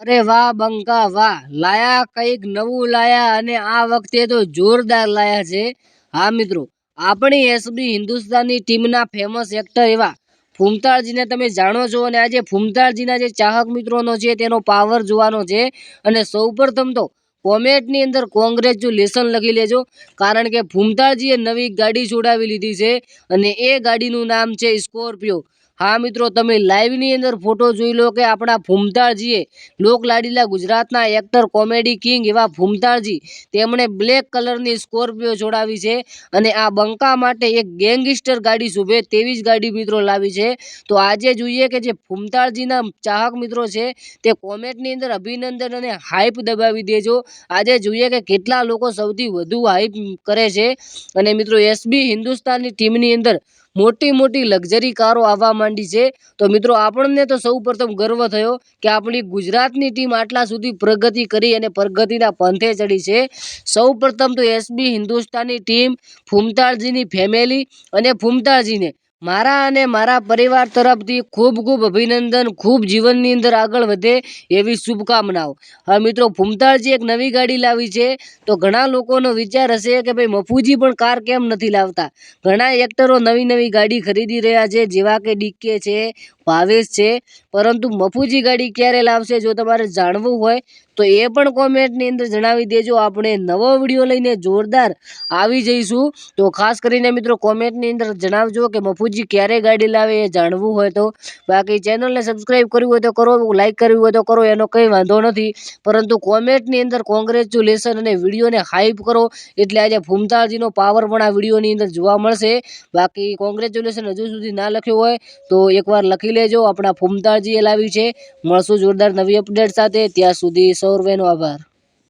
અરે વાહ બંકા વાહ. લાયા કંઈક નવું લાયા અને આ વખતે તો જોરદાર લાયા છે. હા મિત્રો, આપણી એસબી હિન્દુસ્તાની ટીમના ફેમસ એક્ટર એવા ફૂમતાળજીને તમે જાણો છો અને આજે ફૂમતાળજીના જે ચાહક મિત્રોનો છે તેનો પાવર જોવાનો છે. અને સૌપ્રથમ તો કોમેન્ટની અંદર કોંગ્રેચ્યુલેશન લખી લેજો, કારણ કે ફૂમતાળજીએ નવી ગાડી છોડાવી લીધી છે અને એ ગાડીનું નામ છે સ્કોર્પિયો હા મિત્રો, તમે લાઈવની અંદર ફોટો જોઈ લો કે આપણા ફૂમતાળજીએ લોકલાડીલા ગુજરાતના એક્ટર કોમેડી કિંગ એવા ફૂમતાળજી તેમણે બ્લેક કલરની સ્કોર્પિયો છોડાવી છે અને આ બંકા માટે એક ગેંગસ્ટર ગાડી શોભે તેવી જ ગાડી મિત્રો લાવી છે. તો આજે જોઈએ કે જે ફૂમતાળજીના ચાહક મિત્રો છે તે કોમેન્ટની અંદર અભિનંદન અને હાઈપ દબાવી દેજો. આજે જોઈએ કે કેટલા લોકો સૌથી વધુ હાઈપ કરે છે. અને મિત્રો એસબી હિન્દુસ્તાનની ટીમની અંદર મોટી મોટી લક્ઝરી કારો આવવા માંડી છે. તો મિત્રો, આપણને તો સૌ પ્રથમ ગર્વ થયો કે આપણી ગુજરાતની ટીમ આટલા સુધી પ્રગતિ કરી અને પ્રગતિના પંથે ચડી છે. સૌ તો એસબી હિન્દુસ્તાની ટીમ ફૂમતાળજીની ફેમિલી અને ફૂમતાળજીને મારા અને મારા પરિવાર તરફથી ખૂબ ખૂબ અભિનંદન, ખૂબ જીવનની અંદર આગળ વધે એવી શુભકામનાઓ. હા મિત્રો ફૂમતાળજી એક નવી ગાડી લાવી છે. તો ઘણા લોકોનો વિચાર હશે કે ભાઈ મફુજી પણ કાર કેમ નથી લાવતા? ઘણા એક્ટરો નવી નવી ગાડી ખરીદી રહ્યા છે, જેવા કે ડીકે છે ભાવેશ છે. પરંતુ મફુજી ગાડી ક્યારે લાવશે જો તમારે જાણવું હોય, તો એ પણ કોમેન્ટની અંદર જણાવી દેજો. આપણે નવો વીડિયો લઈને જોરદાર આવી જઈશું. તો ખાસ કરીને મિત્રો કોમેન્ટની અંદર જણાવજો કે મફુજી ક્યારે ગાડી લાવે એ જાણવું હોય તો. બાકી ચેનલને સબસ્ક્રાઈબ કરવી હોય તો કરો, લાઈક કરવી હોય તો કરો, એનો કંઈ વાંધો નથી. પરંતુ કોમેન્ટની અંદર કોંગ્રેચ્યુલેશન અને વિડીયોને હાઈપ કરો, એટલે આજે ફૂમતાજીનો પાવર પણ આ વિડીયોની અંદર જોવા મળશે. બાકી કોંગ્રેચ્યુલેશન હજુ સુધી ના લખ્યું હોય, તો એકવાર લખી લેજો. આપણા ફૂમતાળજીએ લાવી છે. મળશું જોરદાર નવી અપડેટ સાથે. ત્યાં સુધી સૌરવેનો આભાર.